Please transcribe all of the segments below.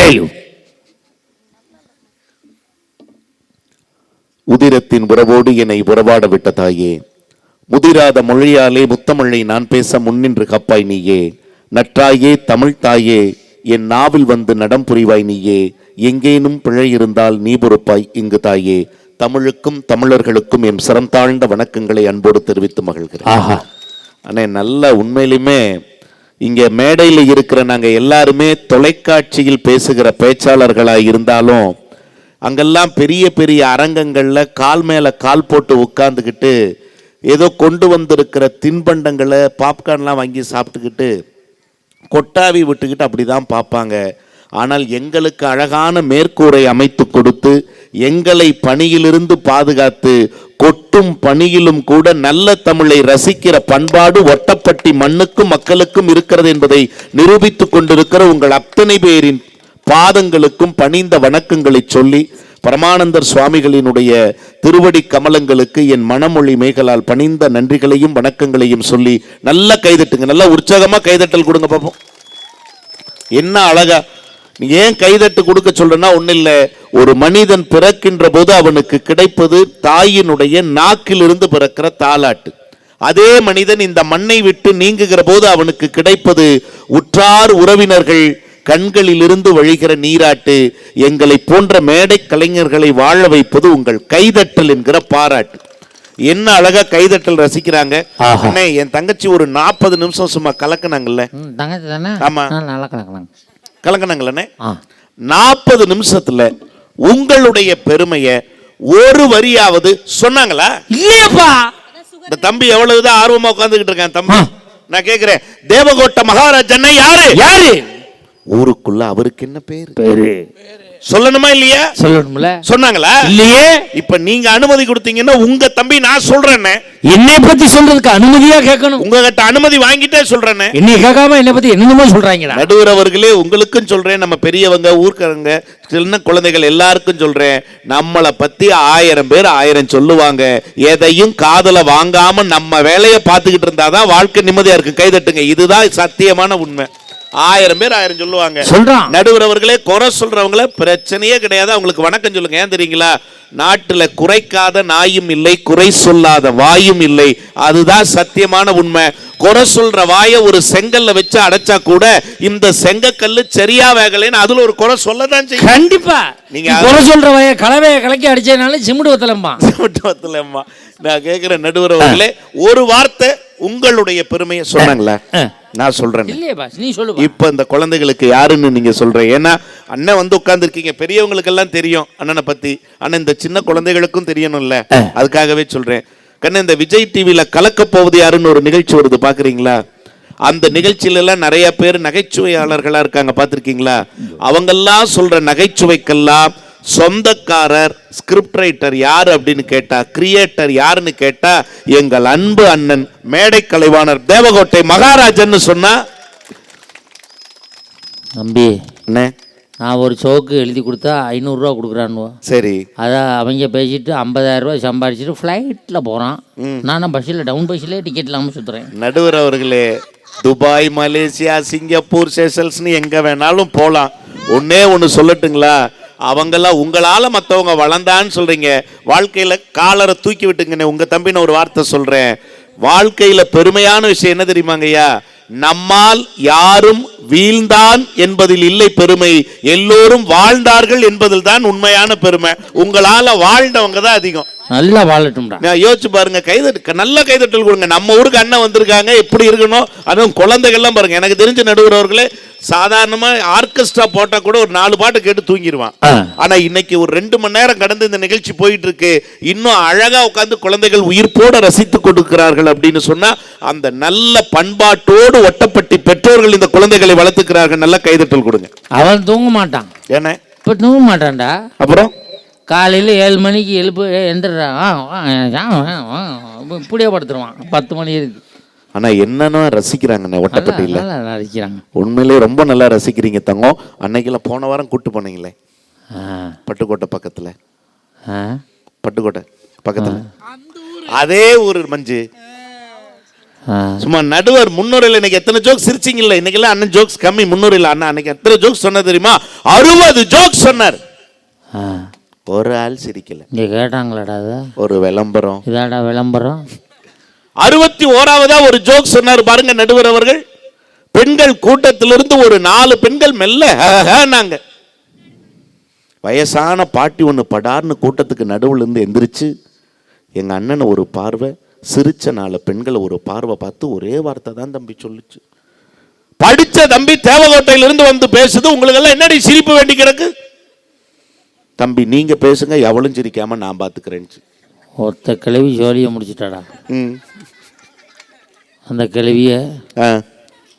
ஏய் உதிரத்தின் உறவோடு என்னை உறவாட விட்ட தாயே முதிராத மொழியாலே முத்தமிழை நான் பேச முன்னின்று கப்பாய் நீயே நற்றாயே தமிழ் தாயே என் நாவில் வந்து நடம் புரிவாய் நீயே எங்கேனும் பிழை இருந்தால் நீ பொறுப்பாய் இங்கு தாயே தமிழுக்கும் தமிழர்களுக்கும் என் சிரம் தாழ்ந்த வணக்கங்களை அன்போடு தெரிவித்து மகிழ்கிறேன். ஆஹா. அண்ணே நல்ல உண்மையிலுமே இங்கே மேடையில் இருக்கிற நாங்கள் எல்லாருமே தொலைக்காட்சியில் பேசுகிற பேச்சாளர்களாக இருந்தாலும் அங்கெல்லாம் பெரிய பெரிய அரங்கங்களில் கால் மேலே கால் போட்டு உட்காந்துக்கிட்டு ஏதோ கொண்டு வந்திருக்கிற தின்பண்டங்களை பாப்கார்ன்லாம் வாங்கி சாப்பிட்டுக்கிட்டு கொட்டாவி விட்டுக்கிட்டு அப்படிதான் பார்ப்பாங்க. ஆனால் எங்களுக்கு அழகான மேற்கூரை அமைத்து கொடுத்து எங்களை பணியிலிருந்து பாதுகாத்து கொட்டும் பணியிலும் கூட நல்ல தமிழை ரசிக்கிற பண்பாடு ஒட்டப்பட்டி மண்ணுக்கும் மக்களுக்கும் இருக்கிறது என்பதை நிரூபித்துக் கொண்டிருக்கிற உங்கள் அத்தனை பேரின் பாதங்களுக்கும் பணிந்த வணக்கங்களை சொல்லி பரமானந்தர் சுவாமிகளினுடைய திருவடி கமலங்களுக்கு என் மனமொழி மேகலால் பணிந்த நன்றிகளையும் வணக்கங்களையும் சொல்லி நல்ல கைதட்டுங்க. நல்ல உற்சாகமாக கைதட்டல் கொடுங்க பார்ப்போம் என்ன அழகா நீ ஏன் கைதட்டு கொடுக்க சொல்றேன்னா ஒண்ணு இல்ல. ஒரு மனிதன் பிறக்கின்ற போது அவனுக்கு கிடைப்பது தாயினுடைய நாக்கிலிருந்து பிறக்கிற தாலாட்டு. அதே மனிதன் இந்த மண்ணை விட்டு நீங்குகிற போது அவனுக்கு கிடைப்பது உற்றார் உறவினர்கள் கண்களிலிருந்து வழிகிற நீராட்டு. எங்களை போன்ற மேடை கலைஞர்களை வாழ வைப்பது உங்கள் கைதட்டல் என்கிற பாராட்டு. என்ன அழகா கைதட்டல் ரசிக்கிறாங்க. ஆஹா. அண்ணே என் தங்கச்சி ஒரு நாற்பது நிமிஷம் சும்மா கலக்குனாங்கல்ல. ஆமா. நல்லா கலக்கலாம் கலக்குனாங்கல்லண்ணே ஆ. நாற்பது நிமிஷத்துல உங்களுடைய பெருமைய ஒரு வரியாவது சொன்னாங்களா? இல்லையப்பா இந்த தம்பி எவ்வளவுதான் ஆர்வமா உட்கார்ந்துகிட்டு இருக்கான் தம்பி. நான் கேக்குறேன். தேவகோட்ட மகாராஜன்னா யாரு? யாரு? ஊருக்குள்ள அவருக்கு என்ன பேரு? பேரு. சொல்லணுமா இல்லையா? சொல்லணும்ல. சொன்னாங்களா? இல்லையே. இப்ப நீங்க அனுமதி கொடுத்தீங்கன்னா உங்க தம்பி நான் சொல்றேன்னு. என்னை பத்தி சொல்றதுக்கு அனுமதியா கேட்கணும்? உங்ககிட்ட அனுமதி வாங்கிட்டே சொல்றேன்னு. என்னை கேட்காம என்னை பத்தி என்னென்னமோ சொல்றாங்கடா நடுவர் அவர்களே உங்களுக்கும் சொல்றேன். நம்ம பெரியவங்க ஊர்க்காரங்க சின்ன குழந்தைகள் எல்லாருக்கும் சொல்றேன். நம்மளை பத்தி ஆயிரம் பேர் ஆயிரம் சொல்லுவாங்க. எதையும் காதுல வாங்காம நம்ம வேலையை பார்த்துக்கிட்டு இருந்தாதான் வாழ்க்கை நிம்மதியா இருக்கு. கைதட்டுங்க இதுதான் சத்தியமான உண்மை. ஆயிரம் பேர் ஆயிரம் சொல்லுவாங்க. சொல்றான். நடுவர் அவர்களே குறை சொல்றவங்கள பிரச்சனையே கிடையாது. அவங்களுக்கு வணக்கம் சொல்லுங்க. ஏன் தெரியுங்களா? நாட்டுல குறைக்காத நாயும் இல்லை குறை சொல்லாத வாயும் இல்லை. அதுதான் சத்தியமான உண்மை. குறை சொல்ற வாயை ஒரு செங்கல்ல வச்சு அடைச்சா கூட இந்த செங்கக்கல்லு சரியா வேகலைன்னு அதுல ஒரு குறை சொல்லதான் செய்யும். கண்டிப்பா. நீங்க நீங்க குறை சொல்ற வய கலவைய கலக்கி அடிச்சதுனால சிமிடு வத்தலம்பா மட்டுமத்துலம்மா. நான் கேட்கிற நடுவர் அவர்களே ஒரு வார்த்தை உங்களுடைய பெருமையை சொன்னாங்களா நான் சொல்றேன் நீ சொல்லு இப்ப இந்த குழந்தைகளுக்கு யாருன்னு நீங்க சொல்றேன் ஏன்னா அண்ணன் வந்து உட்கார்ந்துருக்கீங்க. பெரியவங்களுக்கு எல்லாம் தெரியும் அண்ணனை பத்தி. அண்ணன் இந்த சின்ன குழந்தைகளுக்கும் தெரியணும்ல. அதுக்காகவே சொல்றேன். கண்ணன் இந்த விஜய் டிவில கலக்க போவது யாருன்னு ஒரு நிகழ்ச்சி வருது பாக்குறீங்களா? அந்த நிகழ்ச்சியில எல்லாம் நிறைய பேர் நகைச்சுவையாளர்களா இருக்காங்க பார்த்திருக்கீங்களா? அவங்கெல்லாம் சொல்ற நகைச்சுவைக்கெல்லாம் சொந்தக்காரர் ஸ்கிரிப்ட் ரைட்டர் யார் அப்படின்னு கேட்டா கிரியேட்டர் யாருன்னு கேட்டா எங்கள் அன்பு அண்ணன் மேடை கலைவாணர் தேவகோட்டை மகாராஜன்னு சொன்னா தம்பி அண்ணே. நான் ஒரு சோக்கு எழுதி கொடுத்தா ஐநூறுரூவா கொடுக்குறானுவோ சரி. அதான் அவங்க பேசிட்டு 50000 ரூபாய் சம்பாதிச்சிட்டு ஃப்ளைட்டில் போகிறான் நானும் பஸ்ஸில் டவுன் பஸ்ஸில் டிக்கெட் இல்லாமல் சுற்றுறேன் நடுவர் அவர்களே துபாய் மலேசியா சிங்கப்பூர் செஷல்ஸ்னு எங்க வேணாலும் போலாம். ஒண்ணே ஒண்ணு சொல்லட்டுங்களா? அவங்கெல்லாம் உங்களால மத்தவங்க வளர்ந்தான்னு சொல்றீங்க. வாழ்க்கையில காலரை தூக்கி விட்டுங்கன்னு உங்க தம்பி நான் ஒரு வார்த்தை சொல்றேன். வாழ்க்கையில பெருமையான விஷயம் என்ன தெரியுமாங்கய்யா? நம்மால் யாரும் வீழ்ந்தான் என்பதில் இல்லை பெருமை. எல்லோரும் வாழ்ந்தார்கள் என்பதில் தான் உண்மையான பெருமை. உங்களால வாழ்ந்தவங்க தான் அதிகம். நல்லா வாழட்டும்டா. நான் யோசிச்சு பாருங்க கைதட்டு நல்ல கைதட்டல் கொடுங்க. நம்ம ஊருக்கு அண்ணன் வந்திருக்காங்க எப்படி இருக்கணும்? அதுவும் குழந்தைகள்லாம் பாருங்க. எனக்கு தெரிஞ்ச நடுவர் அவர்களே சாதாரணமா ஆர்கெஸ்ட்ரா போட்டா கூட ஒரு நாலு பாட்டு கேட்டு தூங்கிடுவான் ஆ. ஆனா இன்னைக்கு ஒரு ரெண்டு மணி நேரம் கடந்து இந்த நிகழ்ச்சி போயிட்டு இருக்கு இன்னும் அழகா உட்கார்ந்து குழந்தைகள் உயிர்ப்போட ரசித்துக் கொடுக்கிறார்கள் அப்படின்னு சொன்னா அந்த நல்ல பண்பாட்டோடு ஒட்டப்பட்டி பெற்றோர்கள் இந்த குழந்தைகளை வளர்த்துக்கிறார்கள் நல்ல கைதட்டல் கொடுங்க அவன் தூங்க மாட்டான் ஏன்னா இப்போ தூங்க மாட்டான்டா அப்புறம் காலையில் ஏழு மணிக்கு எழுப்பு எந்திரா இப்படியே படுத்துருவான் பத்து மணி இருக்கு ஆனா என்னன்னா ரசிக்கிறாங்கண்ணே ஒட்டப்பட்டியில. நல்லா நடிக்கிறாங்க உண்மையிலே ரொம்ப நல்லா ரசிக்கிறீங்க தங்கம். அன்னைக்கெல்லாம் போன வாரம் கூட்டு போனீங்களே? பட்டுக்கோட்டை பக்கத்துல. பட்டுக்கோட்டை பக்கத்துல. அதே ஊர் மஞ்சு. சும்மா நடுவர் முன்னுரையில் இன்னைக்கு எத்தனை ஜோக்ஸ் சிரிச்சிங்கல்ல இன்னைக்கெல்லாம் அண்ணன் ஜோக்ஸ் கம்மி முன்னுரையில் அண்ணா. அன்னைக்கு எத்தனை ஜோக்ஸ் சொன்ன தெரியுமா? அறுபது ஜோக்ஸ் சொன்னார். ஒரு ஆள் சிரிக்கல. இங்கே கேட்டாங்களாடா ஒரு விளம்பரம். இதாடா விளம்பரம்? அறுபத்தி ஓராவதா ஒரு ஜோக் சொன்னார் பாருங்க நடுவர் அவர்கள். பெண்கள் கூட்டத்திலிருந்து ஒரு நாலு பெண்கள் மெல்ல நாங்க வயசான பாட்டி ஒன்று படார்னு கூட்டத்துக்கு நடுவுல இருந்து எந்திரிச்சு எங்க அண்ணனை ஒரு பார்வை சிரிச்ச நாலு பெண்களை ஒரு பார்வை பார்த்து ஒரே வார்த்தை தான் தம்பி சொல்லுச்சு. படிச்ச தம்பி தேவகோட்டையிலிருந்து வந்து பேசுது உங்களுக்கு எல்லாம் என்னடி சிரிப்பு வேண்டி கிடக்கு தம்பி நீங்க பேசுங்க எவளும் சிரிக்காம நான் பாத்துக்கிறேன்னு ஒருத்த கிழவி ஜோலியை முடிச்சிட்டாடா. ம். அந்த கிழவியை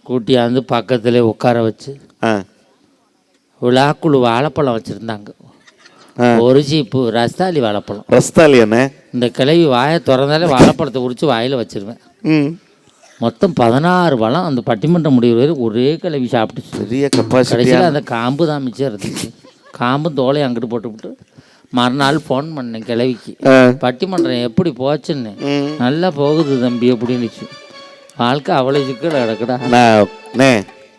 கூட்டியாந்து பக்கத்துல உட்கார வச்சு விழாக்குழு வாழைப்பழம் வச்சுருந்தாங்க. ஒரு சீப்பு ரஸ்தாலி வாழைப்பழம். ரஸ்தாலி என்ன? இந்த கிழவி வாயை திறந்தாலே வாழைப்பழத்தை உரிச்சு வாயில் வச்சிருவேன். மொத்தம் பதினாறு பழம் அந்த பட்டிமன்றம் முடிவு வரை ஒரே கிழவி சாப்பிட்டுச்சு பெரிய கடைசியில் அந்த காம்பு தான் மிச்சம் இருந்துச்சு. காம்பும் தோலையும் அங்கிட்டு போட்டுவிட்டு மறுநாள் ஃபோன் பண்ணேன் கிழவிக்கு. பட்டிமன்றம் எப்படி போச்சுன்னு. நல்லா போகுது தம்பி அப்படின்னுச்சு வாழ்க்கை அவ்வளோ சிக்கல் கிடக்குடா நான் அண்ணே,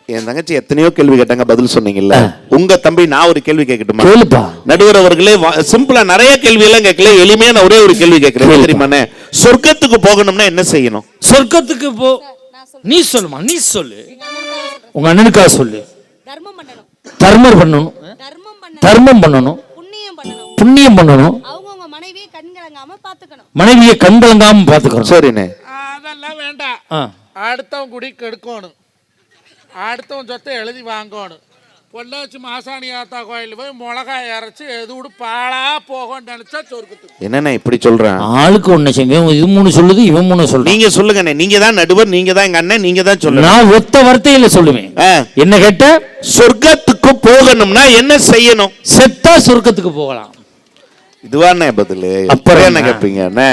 என் தங்கச்சி எத்தனையோ கேள்வி கேட்டாங்க பதில் சொன்னீங்கல்ல உங்க தம்பி நான் ஒரு கேள்வி கேட்கட்டுமா கேளுப்பா நடுவர் அவர்களே வா- சிம்பிளா நிறைய கேள்வி எல்லாம் கேட்கல எளிமையா நான் ஒரே ஒரு கேள்வி கேட்கிறேன் தெரியுமாண்ணே சொர்க்கத்துக்கு போகணும்னா என்ன செய்யணும் சொர்க்கத்துக்கு போ நீ சொல்லுமா நீ சொல்லு உங்க அண்ணனுக்காக சொல்லு தர்மம் பண்ணணும் தர்மம் பண்ணணும் தர்மம் பண்ணணும் தர்மம் பண்ணணும் புண்ணியம் பண்ணணும் புண்ணியம் பண்ணணும் அவங்கவுங்க மனைவியை கண் கலங்காம பாத்துக்கணும் மனைவியை கண் கலங்காம பாத்துக்கணும் சரிண்ணே அதெல்லாம் வேண்டாம். ஆ. அடுத்தவன் குடி கெடுக்கணும். அடுத்தவன் சொத்தை எழுதி வாங்கணும். பொள்ளாச்சி மாசாணி ஆத்தா கோயில் போய் மிளகாய் அரைச்சி எது விடு பாழா போகும்னு நினைச்சா சொர்க்கத்துக்கு. என்னண்ணே இப்படி சொல்றேன்? ஆளுக்கு ஒண்ணு செய்யும் இது மூணு சொல்லுது இவன் மூணு சொல்றான். நீங்க சொல்லுங்கண்ணே. நீங்க தான் நடுவர் நீங்க தான் எங்க அண்ணன் நீங்க தான் சொல்லணும் நான் ஒத்த வார்த்தையில சொல்லுவேன். என்ன கேட்ட? சொர்க்கத்துக்கு போகணும்னா என்ன செய்யணும்? செத்தா சொர்க்கத்துக்கு போகலாம். இதுவாண்ணே பதிலு. அப்புறம் என்ன? கேட்பீங்க அண்ணே?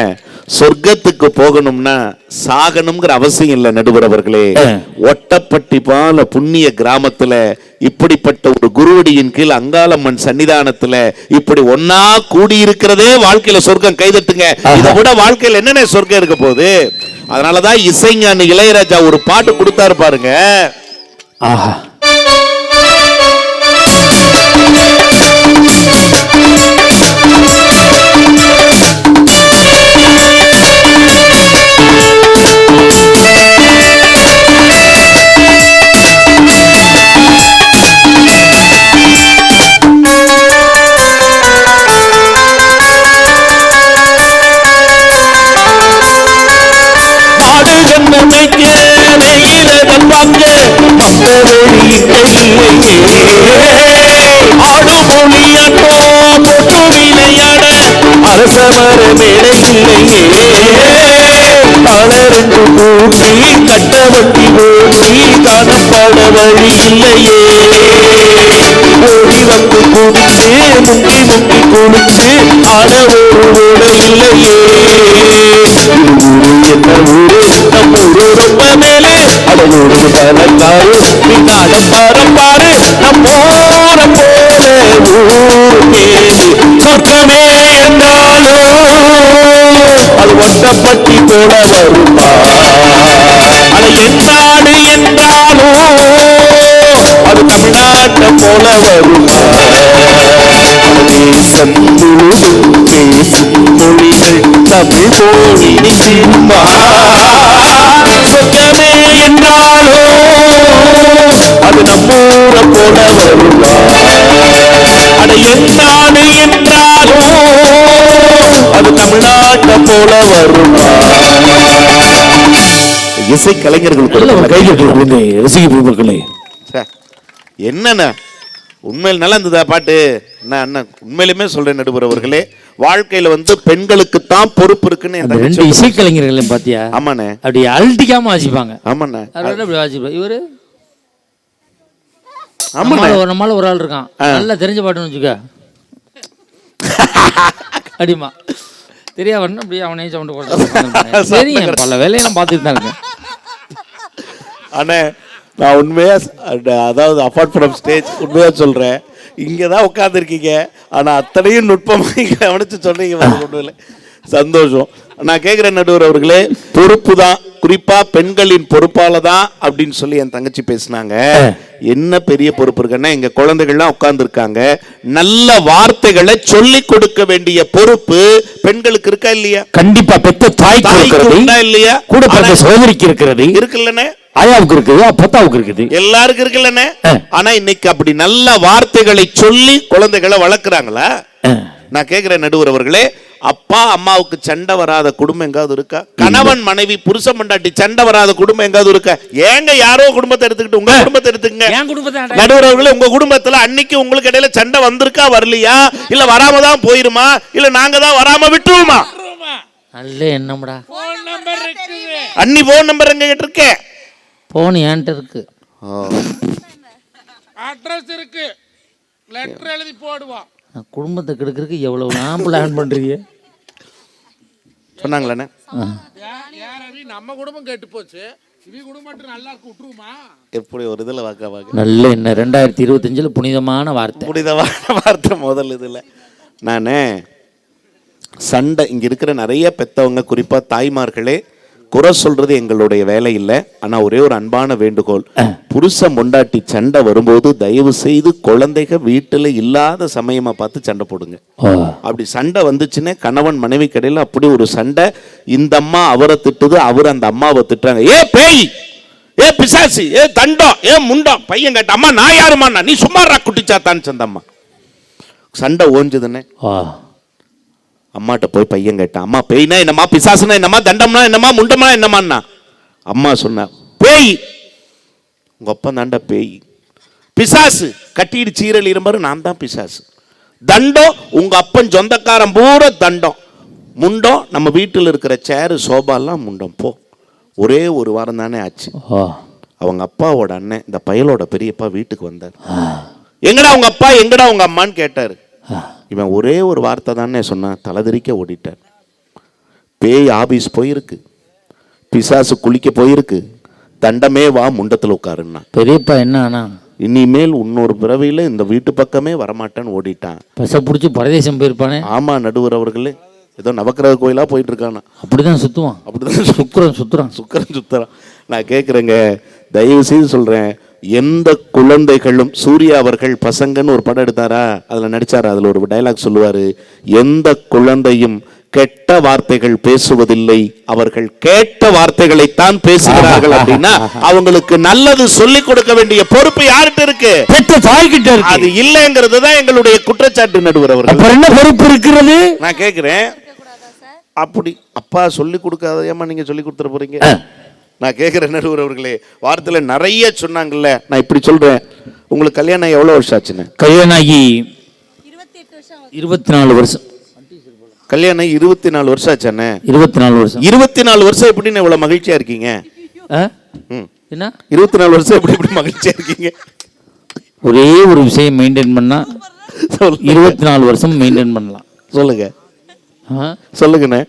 சொர்க்கத்துக்கு போகணும்னா சாகணுங்கிற அவசியம் இல்லை நடுவர் அவர்களே. ஆ. ஒட்டப்பட்டி பால புண்ணிய கிராமத்துல இப்படிப்பட்ட ஒரு குருவடியின் கீழ் அங்காளம்மன் சன்னிதானத்துல இப்படி ஒன்னா கூடி இருக்கிறதே வாழ்க்கையில சொர்க்கம். கைதட்டுங்க இதை விட வாழ்க்கையில என்னென்ன சொர்க்கம் இருக்க போகுது? அதனாலதான் இசைஞானி இளையராஜா ஒரு பாட்டு கொடுத்தாரு பாருங்க. ஆஹா. வெயிலத பார்க்க ஆடு தொட்டு விளையாட அரசமர மேடை இல்லையே பலரெண்டு கூட்டி கட்ட வண்டி ஓட்டி காணப்பட வழி இல்லையே ஓடி வந்து குடிச்சு முட்டி முங்கி குடிச்சு ஆட ஒரு இல்லையே என்ன ஊரே? நம்ம மேலே அட ஊரு பலக்காரு பின்னால பாரு பாரு நம்ம போல ஊரு சொர்க்கமே என்றாலும் அது ஒட்டப்பட்டி போல வருமா என்னாடு என்றாலும் அது தமிழ்நாட்டை போல வருமா? நிற்குமா என்றாலும் அது நம்மூர போல வருமா? அட என்னாடு என்றாலும் அது தமிழ்நாட்டை போல வருமா? இசை கலைஞர்கள் கைது ரசிக மக்களே என்னண்ணா உண்மையில் நல்லா இருந்ததா பாட்டு. என்ன அண்ணா உண்மையிலுமே சொல்றேன் நடுவர் அவர்களே. வாழ்க்கையில வந்து பெண்களுக்கு தான் பொறுப்பு இருக்குன்னு அந்த ரெண்டு இசைக்கலைஞர்களையும் பாத்தியா? ஆமாண்ணே. அப்படி அழட்டிக்காம வாசிப்பாங்க. ஆமாண்ணே. அப்படி வாசிப்பாங்க இவரு? ஆமாண்ணே. ஒரு நம்மால ஒரு ஆள் இருக்கான். நல்லா தெரிஞ்ச பாட்டுன்னு வச்சுக்க. அடிமா தெரியாம அப்படியே அவனே சவுண்ட் போட்டு தெரியும் பல வேலையை நான் பார்த்துட்டு தான் இருக்கேன். அண்ணே நான் உண்மையா அதாவது அப்பார்ட் ஃப்ரம் ஸ்டேஜ் உண்மையா சொல்றேன். இங்க தான் உட்காந்துருக்கீங்க ஆனா அத்தனையும் நுட்பமாக கவனிச்சு சொன்னீங்க பாருங்க உண்மையில சந்தோஷம். நான் கேட்குறேன் நடுவர் அவர்களே. பொறுப்பு தான் குறிப்பா பெண்களின் பொறுப்பால தான் அப்படின்னு சொல்லி என் தங்கச்சி பேசினாங்க. என்ன பெரிய பொறுப்பு இருக்குன்னா எங்க குழந்தைகள்லாம் உட்கார்ந்து இருக்காங்க நல்ல வார்த்தைகளை சொல்லி கொடுக்க வேண்டிய பொறுப்பு பெண்களுக்கு இருக்கா இல்லையா? கண்டிப்பா பெத்த தாய்க்கு இல்லையா? கூட பிறந்த சகோதரிக்கு இருக்கிறது. இருக்குல்லண்ணே. ஆயாவுக்கு இருக்குது அப்பத்தாவுக்கு இருக்குது. எல்லாருக்கும் இருக்குல்லண்ணே. ஆனா இன்னைக்கு அப்படி நல்ல வார்த்தைகளை சொல்லி குழந்தைகளை வளர்க்குறாங்களா. நான் கேட்கிறேன் நடுவர் அவர்களே. அப்பா அம்மாவுக்கு சண்டை வராத குடும்பம் எங்காவது இருக்கா? கணவன் மனைவி புருஷன் மண்டாட்டி சண்டை வராத குடும்பம் எங்காவது இருக்கா? ஏங்க யாரோ குடும்பத்தை எடுத்துக்கிட்டு உங்க குடும்பத்தை எடுத்துக்கங்க. என் குடும்பத்தை நடுவர் அவர்களே உங்க குடும்பத்துல அன்னைக்கு உங்களுக்கு இடையில சண்டை வந்திருக்கா வரலையா? இல்ல வராம தான் போயிருமா? இல்ல நாங்க தான் வராம விட்டுருவோமா? நல்ல இருக்குது அன்னி போன் நம்பர் எங்க கிட்ட இருக்கே? போன் என்கிட்ட இருக்கு. அட்ரஸ் இருக்கு. லெட்டர் எழுதி போடுவோம். நான் குடும்பத்தை கெடுக்கிறதுக்கு எவ்வளவு நான் பிளான் பண்றீங்க? சொன்னாங்களே நம்ம குடும்பம் கெட்டு போச்சு. எப்படி ஒரு இதுல வாக்க வாக்க? நல்ல எண்ணம் ரெண்டாயிரத்தி இருபத்தஞ்சில் புனிதமான வார்த்தை. புனிதமான வார்த்தை முதல் இதுல. நான் சண்டை இங்க இருக்கிற நிறைய பெத்தவங்க குறிப்பா தாய்மார்களே குறை சொல்றது எங்களுடைய வேலை இல்லை. ஆனா ஒரே ஒரு அன்பான வேண்டுகோள். புருஷன் பொண்டாட்டி சண்டை வரும்போது தயவு செய்து குழந்தைக வீட்டுல இல்லாத சமயமா பார்த்து சண்டை போடுங்க. அப்படி சண்டை வந்துச்சுன்னா கணவன் மனைவி கடையில் அப்படி ஒரு சண்டை இந்த அம்மா அவரை திட்டுது அவர் அந்த அம்மாவை திட்டுறாங்க. ஏ பேய் ஏ பிசாசு ஏ தண்டம் ஏ முண்டம் பையன் கேட்ட அம்மா நான் யாருமாண்ணா நீ சும்மாறா குட்டிச்சாத்தான்னு சந்தம்மா சண்டை ஓஞ்சுதுன்னே. அம்மாட்ட போய் பையன் கேட்டான் அம்மா பேய்னா என்னம்மா? பிசாசுனா என்னம்மா? தண்டம்னா என்னம்மா? முண்டம்னா என்னம்மாண்ணா அம்மா சொன்னா பேய். உங்க அப்பா தாண்டா பேய். பிசாசு கட்டிடு சீரல் இரும்பாரு நான் தான் பிசாசு. தண்டம் உங்க அப்பன் சொந்தக்காரன் பூரா தண்டம். முண்டம் நம்ம வீட்டில் இருக்கிற சேரு சோபாலாம் முண்டம். போ. ஒரே ஒரு வாரம் தானே ஆச்சு. அவங்க அப்பாவோட அண்ணன் இந்த பயலோட பெரியப்பா வீட்டுக்கு வந்தார். எங்கடா உங்க அப்பா? எங்கடா உங்க அம்மான்னு கேட்டாரு. இவன் ஒரே ஒரு வார்த்தை தானே சொன்னான். தலைதிரிக்க ஓடிட்டார். பேய் ஆபீஸ் போயிருக்கு. பிசாசு குளிக்க போயிருக்கு. தண்டமே வா முண்டத்தில் உட்காருன்னா பெரியப்பா என்ன ஆனா இனிமேல் இன்னொரு பிறவியில இந்த வீட்டு பக்கமே வரமாட்டேன்னு ஓடிட்டான். பச பிடிச்சி பரதேசம் போயிருப்பானே? ஆமா நடுவர் அவர்களே. ஏதோ நவக்கிரக கோயிலா போயிட்டு இருக்கானா அப்படிதான் சுத்துவான். அப்படிதான் சுக்குரன் சுத்துறான். சுக்கரன் சுத்தரம் நான் கேட்குறேங்க தயவு செய்து சொல்றேன். எந்த குழந்தைகளும் சூர்யா அவர்கள் பசங்கன்னு ஒரு படம் எடுத்தாரா? அதுல நடிச்சாரா? அதுல ஒரு டயலாக் சொல்லுவாரு எந்த குழந்தையும் கெட்ட வார்த்தைகள் பேசுவதில்லை. அவர்கள் கேட்ட வார்த்தைகளைத்தான் பேசுகிறார்கள். அப்படின்னா அவங்களுக்கு நல்லது சொல்லிக் கொடுக்க வேண்டிய பொறுப்பு யார்கிட்ட இருக்கு? பெத்த தாய்கிட்ட இருக்கு. அது இல்லைங்கிறது தான் எங்களுடைய குற்றச்சாட்டு நடுவர் அவர்கள். என்ன பொறுப்பு இருக்கிறது? நான் கேட்கிறேன் அப்படி அப்பா சொல்லி கொடுக்காத ஏமா நீங்க சொல்லி கொடுத்துட போறீங்க? நான் கேட்குறேன் நடுவர் அவர்களே வாரத்தில் நிறைய சொன்னாங்கல்ல நான் இப்படி சொல்றேன். உங்களுக்கு கல்யாணம் எவ்வளோ வருஷம் ஆச்சுன்னு? கல்யாணம் ஆகி இருபத்தி நாலு வருஷம். கல்யாணம் இருபத்தி நாலு வருஷம் ஆச்சானே இருபத்தி நாலு வருஷம். இருபத்தி நாலு வருஷம் எப்படின்னு இவ்வளோ மகிழ்ச்சியா இருக்கீங்க? என்ன? இருபத்தி நாலு வருஷம் எப்படி இப்படி மகிழ்ச்சியா இருக்கீங்க? ஒரே ஒரு விஷயம் மெயின்டைன் பண்ணா சொல்லுங்க. இருபத்தி நாலு வருஷம் மெயின்டைன் பண்ணலாம். சொல்லுங்க? சொல்லுங்கண்ணே.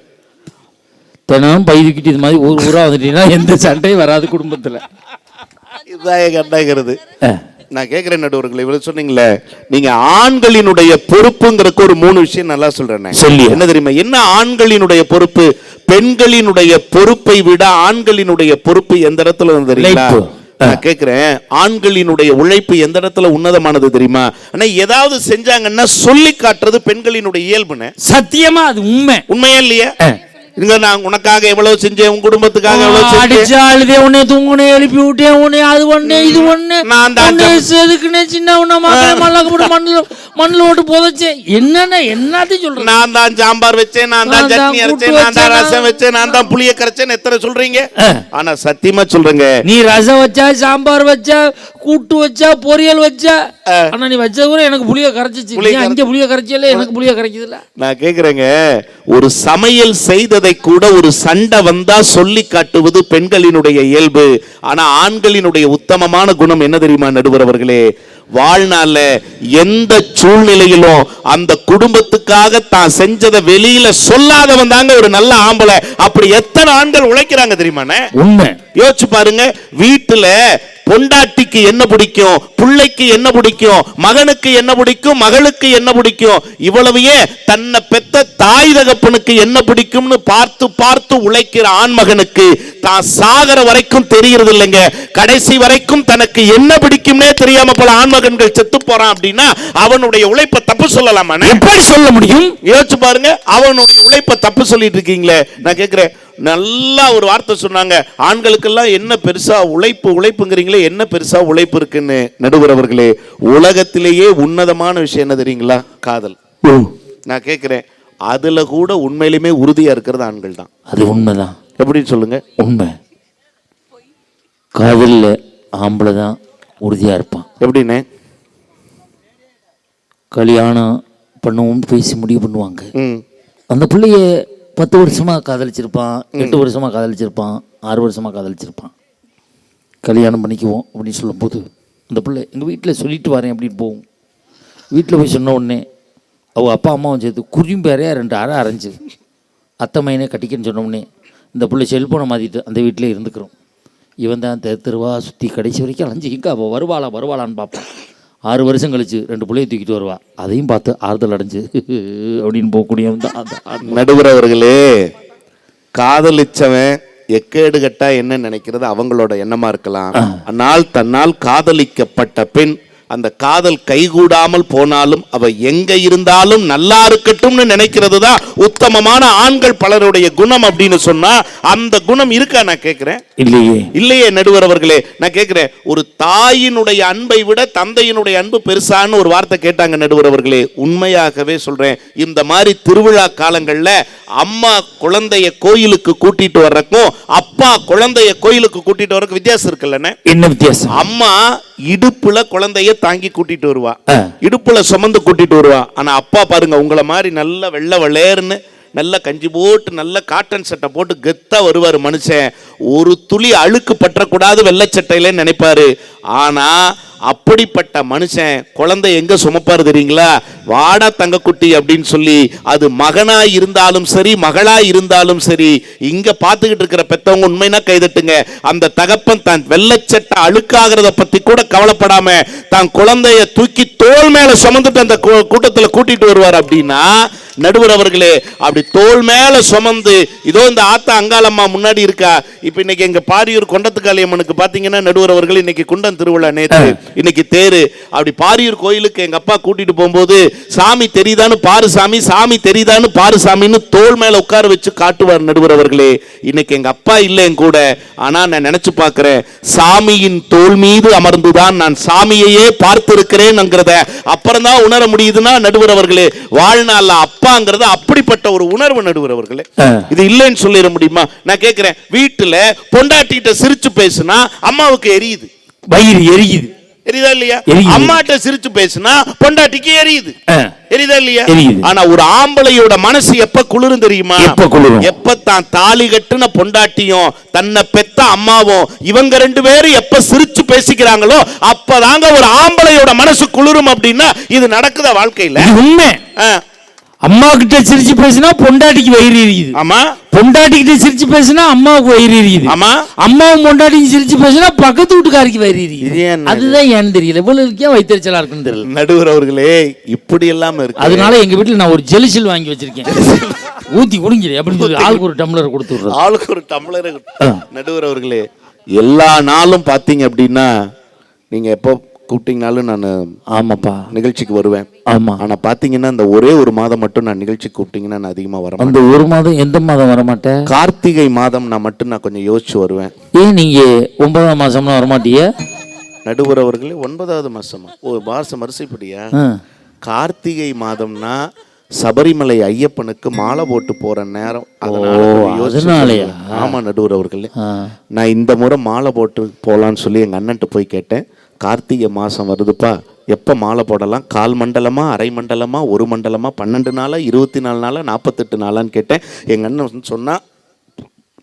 தினமும் பைதுக்கிட்டு இது மாதிரி ஊர் ஊரா வந்துட்டீங்கன்னா எந்த சண்டையும் வராது குடும்பத்துல. இதுதான் கண்டாகிறது நான் கேட்கிறேன் நடுவர்களை இவ்வளவு சொன்னீங்களே. நீங்க ஆண்களினுடைய பொறுப்புங்கிறதுக்கு ஒரு மூணு விஷயம் நல்லா சொல்றேன். சொல்லி. என்ன தெரியுமா? என்ன ஆண்களினுடைய பொறுப்பு? பெண்களினுடைய பொறுப்பை விட ஆண்களினுடைய பொறுப்பு எந்த இடத்துல வந்து தெரியுங்களா உழைப்பு. நான் கேட்கிறேன் ஆண்களினுடைய உழைப்பு எந்த இடத்துல உன்னதமானது தெரியுமா? ஆனா ஏதாவது செஞ்சாங்கன்னா சொல்லி காட்டுறது பெண்களினுடைய இயல்புன்னு. சத்தியமா அது உண்மை. உண்மையா இல்லையா? இங்க நான் உனக்காக எவ்வளவு செஞ்சேன் உன் குடும்பத்துக்காக எவ்வளவு செஞ்சேன்? அடிச்சு அழுதே உன்னை தூங்குனே எழுப்பி விட்டேன் உன்னை அது ஒண்ணு இது ஒண்ணு. நான் தான் செதுக்குனே சின்ன உன்ன மக்களை மல்லாக்கப்பட்டு மண்ணில் மண்ணில் ஓட்டு புதைச்சேன். என்னென்ன என்னத்தையும் சொல்றேன் நான் தான் சாம்பார் வச்சேன் நான் தான் சட்னி அரைச்சேன் நான் தான் ரசம் வச்சேன் நான் தான் புளிய கரைச்சேன் எத்தனை சொல்றீங்க? ஆனா சத்தியமா சொல்றேங்க. நீ ரசம் வச்சா சாம்பார் வச்சா கூட்டு வச்சா பொரியல் வச்சா. ஆனா நீ வச்சது கூட எனக்கு புளிய கரைச்சிச்சு. அங்க புளிய கரைச்சல எனக்கு புளிய கரைக்குதுல்ல. நான் கேக்குறேங்க. ஒரு சமையல் செய்ததை கூட ஒரு சண்டை வந்தா சொல்லி காட்டுவது பெண்களினுடைய இயல்பு. ஆனா ஆண்களினுடைய உத்தமமான குணம் என்ன தெரியுமா நடுவர் அவர்களே வாழ்நாள்ல எந்த சூழ்நிலையிலும் அந்த குடும்பத்துக்காக தான் செஞ்சதை வெளியில சொல்லாதவன் தாங்க ஒரு நல்ல ஆம்பளை. அப்படி எத்தனை ஆண்கள் உழைக்கிறாங்க தெரியுமாண்ணே? உண்மை. யோசிச்சு பாருங்க வீட்டுல பொண்டாட்டிக்கு என்ன பிடிக்கும்? பிள்ளைக்கு என்ன பிடிக்கும்? மகனுக்கு என்ன பிடிக்கும்? மகளுக்கு என்ன பிடிக்கும்? இவ்வளவு ஏன் தன்னை பெத்த தாய் தகப்பனுக்கு என்ன பிடிக்கும்னு பார்த்து பார்த்து உழைக்கிற ஆண்மகனுக்கு தான் சாகர வரைக்கும் தெரியறது இல்லைங்க கடைசி வரைக்கும் தனக்கு என்ன பிடிக்கும்னே தெரியாம பல ஆண்மகன்கள் செத்து போறான் அப்படின்னா அவனுடைய உழைப்பை தப்பு சொல்லலாமாண்ணே? எப்படி சொல்ல முடியும்? யோசிச்சு பாருங்க அவனுடைய உழைப்பை தப்பு சொல்லிட்டு இருக்கீங்களே. நான் கேட்கிறேன் நல்லா ஒரு வார்த்தை சொன்னாங்க. ஆண்களுக்கெல்லாம் என்ன பெருசா உழைப்பு உழைப்புங்கிறீங்களே என்ன பெருசா உழைப்பு இருக்குன்னு? நடுவர் அவர்களே உலகத்திலேயே உன்னதமான விஷயம் என்ன தெரியுங்களா? காதல். நான் கேட்கிறேன் அதுல கூட உண்மையிலுமே உறுதியா இருக்கிறது ஆண்கள் தான். அது உண்மைதான். எப்படின்னு சொல்லுங்க. உண்மை. காதலில் ஆம்பளை தான் உறுதியாக இருப்பான். எப்படின்னு? கல்யாணம் பண்ணுவோம்னு பேசி முடிவு பண்ணுவாங்க. அந்த பிள்ளைய பத்து வருஷமாக காதலிச்சிருப்பான் எட்டு வருஷமாக காதலிச்சிருப்பான் ஆறு வருஷமாக காதலிச்சிருப்பான். கல்யாணம் பண்ணிக்குவோம் அப்படின்னு சொல்லும்போது அந்த பிள்ளை எங்கள் வீட்டில் சொல்லிட்டு வரேன் அப்படின்னு போகும். வீட்டில் போய் சொன்ன உடனே அவள் அப்பா அம்மாவும் சேர்த்து குறிம்பேறையாக ரெண்டு அரை அரைஞ்சு அத்தை மையனே கட்டிக்கன்னு சொன்ன உடனே இந்த பிள்ளை செல்ஃபோனை மாற்றிட்டு அந்த வீட்டிலே இருந்துக்கிறோம். இவன் தான் தெரு தெருவா சுற்றி கடைசி வரைக்கும் அலைஞ்சு எங்கே அவள் வருவாளா வருவாளான்னு பார்ப்பான். ஆறு வருஷம் கழிச்சு ரெண்டு பிள்ளைய தூக்கிட்டு வருவா. அதையும் பார்த்து ஆறுதல் அடைஞ்சு அப்படின்னு போகக்கூடியவன் தான். நடுவர் அவர்களே காதலிச்சவன் எக்கேடு கட்டா என்ன நினைக்கிறது? அவங்களோட எண்ணமா இருக்கலாம். ஆனால் தன்னால் காதலிக்கப்பட்ட பெண் அந்த காதல் கைகூடாமல் போனாலும் அவ எங்க இருந்தாலும் நல்லா இருக்கட்டும்னு நினைக்கிறது தான் உத்தமமான ஆண்கள் பலருடைய குணம் அப்படின்னு சொன்னா அந்த குணம் இருக்கா நான் கேட்கிறேன் இல்லையே. இல்லையே நடுவர் அவர்களே நான் கேட்கிறேன் ஒரு தாயினுடைய அன்பை விட தந்தையினுடைய அன்பு பெருசான்னு ஒரு வார்த்தை கேட்டாங்க நடுவர் அவர்களே. உண்மையாகவே சொல்றேன். இந்த மாதிரி திருவிழா காலங்கள்ல அம்மா குழந்தைய கோயிலுக்கு கூட்டிட்டு வர்றக்கும் அப்பா குழந்தைய கோயிலுக்கு கூட்டிட்டு வர்றதுக்கு வித்தியாசம் இருக்குல்லண்ணே. என்ன வித்தியாசம்? அம்மா இடுப்புல குழந்தைய தாங்கி கூட்டிட்டு வருவா. இடுப்புல சுமந்து கூட்டிட்டு வருவா. ஆனா அப்பா பாருங்க உங்களை மாதிரி நல்ல வெள்ளை வெள்ளேர்னு நல்ல கஞ்சி போட்டு நல்ல காட்டன் சட்டை போட்டு கெத்தா வருவார் மனுஷன். ஒரு துளி அழுக்கு பற்றக்கூடாது வெள்ளை சட்டையில நினைப்பாரு. ஆனா அப்படிப்பட்ட மனுஷன் குழந்தை எங்க சுமப்பாரு தெரியுங்களா? வாடா தங்கக்குட்டி அப்படின்னு சொல்லி அது மகனா இருந்தாலும் சரி மகளா இருந்தாலும் சரி இங்க பார்த்துக்கிட்டு இருக்கிற பெத்தவங்க உண்மைனா கைதட்டுங்க. அந்த தகப்பன் தான் வெள்ளச்சட்டை அழுக்காகிறத பத்தி கூட கவலைப்படாம தான் குழந்தைய தூக்கி தோல் மேல சுமந்துட்டு அந்த கூட்டத்தில் கூட்டிட்டு வருவார் அப்படின்னா நடுவர் அவர்களே அப்படி தோள் மேல சுமந்து இதோ இந்த ஆத்தா அங்காளம்மா முன்னாடி இருக்கா? இப்ப இன்னைக்கு எங்க பாரியூர் கொண்டத்துக்காளியம்மனுக்கு பாத்தீங்கன்னா நடுவர் அவர்கள் இன்னைக்கு குண்டம் திருவிழா நேற்று இன்னைக்கு தேரு. அப்படி பாரியூர் கோயிலுக்கு எங்க அப்பா கூட்டிட்டு போகும்போது சாமி தெரியுதான்னு பாரு சாமி சாமி தெரியுதான்னு பாரு சாமின்னு தோள் மேல உட்கார வச்சு காட்டுவார் நடுவர் அவர்களே இன்னைக்கு எங்க அப்பா இல்லை என் கூட ஆனா நான் நினைச்சு பார்க்கிறேன் சாமியின் தோள் மீது அமர்ந்துதான் நான் சாமியையே பார்த்திருக்கிறேன்ங்கிறத அப்புறம் தான் உணர முடியுதுன்னா நடுவர் அவர்களே வாழ்நாள்ல அப்பாங்கிறது அப்படிப்பட்ட ஒரு உணர்வு நடுவர் அவர்களே இது இல்லைன்னு சொல்லிட முடியுமா? நான் கேட்கிறேன் வீட்டுல பொண்டாட்டிகிட்ட சிரிச்சு பேசுனா அம்மாவுக்கு எரியுது. வயிறு எரியுது. எரியுதா இல்லையா. அம்மாட்ட சிரிச்சு பேசுனா பொண்டாட்டிக்கு எரியுது. எரியுதா இல்லையா. ஆனா ஒரு ஆம்பளையோட மனசு எப்ப குளிரும் தெரியுமா? எப்ப குளிரும்? எப்ப தான் தாலி கட்டுன பொண்டாட்டியும் தன்னை பெத்த அம்மாவும் இவங்க ரெண்டு பேரும் எப்ப சிரிச்சு பேசிக்கிறாங்களோ அப்பதாங்க ஒரு ஆம்பளையோட மனசு குளிரும் அப்படின்னா இது நடக்குதா வாழ்க்கையில? உண்மை. அம்மா கிட்ட சிரிச்சு பேசினா பொண்டாட்டிக்கு வயிறு எரியுது. ஆமா. பொண்டாட்டி கிட்ட சிரிச்சு பேசினா அம்மாவுக்கு வயிறு எரியுது. ஆமா. அம்மாவும் பொண்டாட்டிக்கு சிரிச்சு பேசினா பக்கத்து வீட்டுக்காரிக்கு வயிறு ஏன் அதுதான் ஏன்னு தெரியல. இவ்வளவு இருக்கே வைத்தறிச்சலா இருக்குன்னு தெரியல. நடுவர் அவர்களே இப்படி எல்லாம் இருக்கு. அதனால எங்க வீட்டுல நான் ஒரு ஜெலிசில் வாங்கி வச்சிருக்கேன். ஊத்தி குடிங்கிரு அப்படின்னு சொல்லி ஆளுக்கு ஒரு டம்ளர் கொடுத்து விடுறது. ஆளுக்கு ஒரு டம்ளர் நடுவர் அவர்களே எல்லா நாளும் பார்த்தீங்க அப்படின்னா நீங்க எப்போ கூப்பிட்டீங்கனாலும் நான் ஆமாப்பா. நிகழ்ச்சிக்கு வருவேன். ஆமா. ஆனா பாத்தீங்கன்னா இந்த ஒரே ஒரு மாதம் மட்டும் நான் நிகழ்ச்சிக்கு கூப்பிட்டீங்கன்னா நான் அதிகமா வர மாட்டேன். அந்த ஒரு மாதம் எந்த மாதம் வர மாட்டேன் கார்த்திகை மாதம் நான் மட்டும் நான் கொஞ்சம் யோசிச்சு வருவேன். ஏன் நீங்க ஒன்பதாம் மாசம்னா வரமாட்டிய? நடுவர் அவர்களே ஒன்பதாவது மாசமா? ஓ மாசம் வரிசைப்படியா கார்த்திகை மாதம்னா சபரிமலை ஐயப்பனுக்கு மாலை போட்டு போற நேரம். அதனால. ஆமா நடுவர் அவர்களே. நான் இந்த முறை மாலை போட்டு போலான்னு சொல்லி எங்க அண்ணன்ட்ட போய் கேட்டேன். கார்த்திகை மாசம் வருதுப்பா. எப்போ மாலை போடலாம்? கால் மண்டலமா அரை மண்டலமா ஒரு மண்டலமா? பன்னெண்டு நாளா இருபத்தி நாலு நாளா நாற்பத்தெட்டு நாளான்னு கேட்டேன். எங்க அண்ணன் வந்து சொன்னா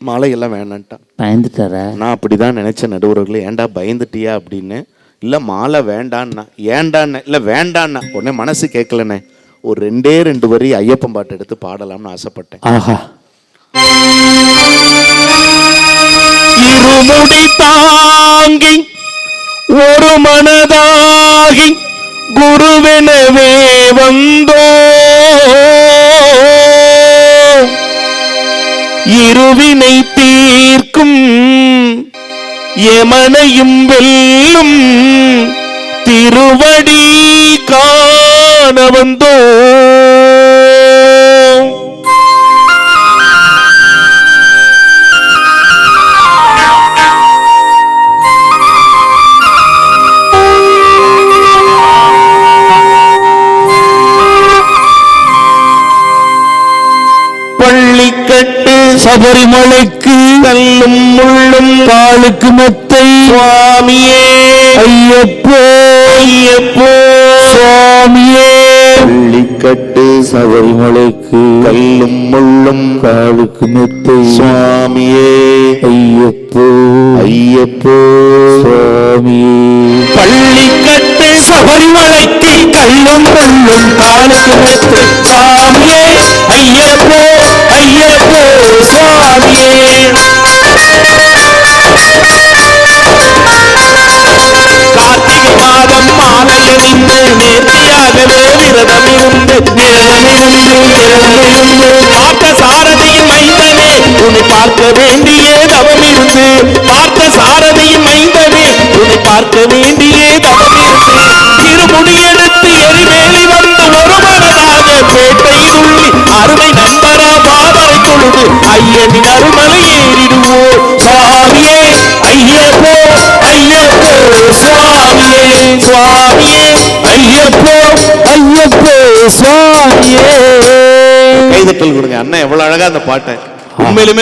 மாலையெல்லாம் வேணான்ட்டான். பயந்துட்டாரா? நான் அப்படிதான் நினைச்ச நடுவர்களே. ஏன்டா பயந்துட்டியா அப்படின்னு. இல்லை மாலை வேண்டான்னா ஏண்டாண்ணே இல்லை வேண்டாண்ணா உடனே மனசு கேட்கலண்ணே. ஒரு ரெண்டே ரெண்டு வரி ஐயப்பன் பாட்டு எடுத்து பாடலாம்னு ஆசைப்பட்டேன். ஆஹா. இருமுடி தாங்கி ஒரு மனதாகி குருவெனவே வந்தோ. இருவினை தீர்க்கும் எமனையும் வெல்லும் திருவடி காண வந்தோ. சபரிமலைக்கு கல்லும் முள்ளும் காலுக்கு மெத்தை சுவாமியே. ஐயப்போ ஐயப்போ. சுவாமியே. பள்ளிக்கட்டு சபரிமலைக்கு கல்லும் முள்ளும் காலுக்கு மெத்தை சுவாமியே. ஐயப்போ. ஐயப்போ. சுவாமியே. பள்ளிக்கட்டு சபரிமலைக்கு கல்லும் முள்ளும் காலுக்கு மெத்தை. சுவாமியே. ஐயப்போ. சுவாமியே கார்த்திகை மாதம் மாலையில் நின்று நேர்த்தியாகவே விரதம் இருந்து விரதம் இருந்து விரதம் இருந்து பார்த்த சாரதியின் மைந்தனே உன்னை பார்க்க வேண்டிய தவம் இருந்து. பார்த்த சாரதியின் மைந்தனே உன்னை பார்க்க வேண்டிய தவம் இருந்து. எரிவேலி வந்து ஒரு மனதாக அருமை நண்பரா தொழுது ஐயனின் அருமலை ஏறிடுவோம். சுவாமியே ஐயப்போ ஐயப்போ சுவாமியே சுவாமியே ஐயப்போ ஐயப்போ சுவாமியே. கைதட்டல் கொடுங்க. அண்ணன் எவ்வளவு அழகா அந்த பாட்டை. உண்மையிலுமே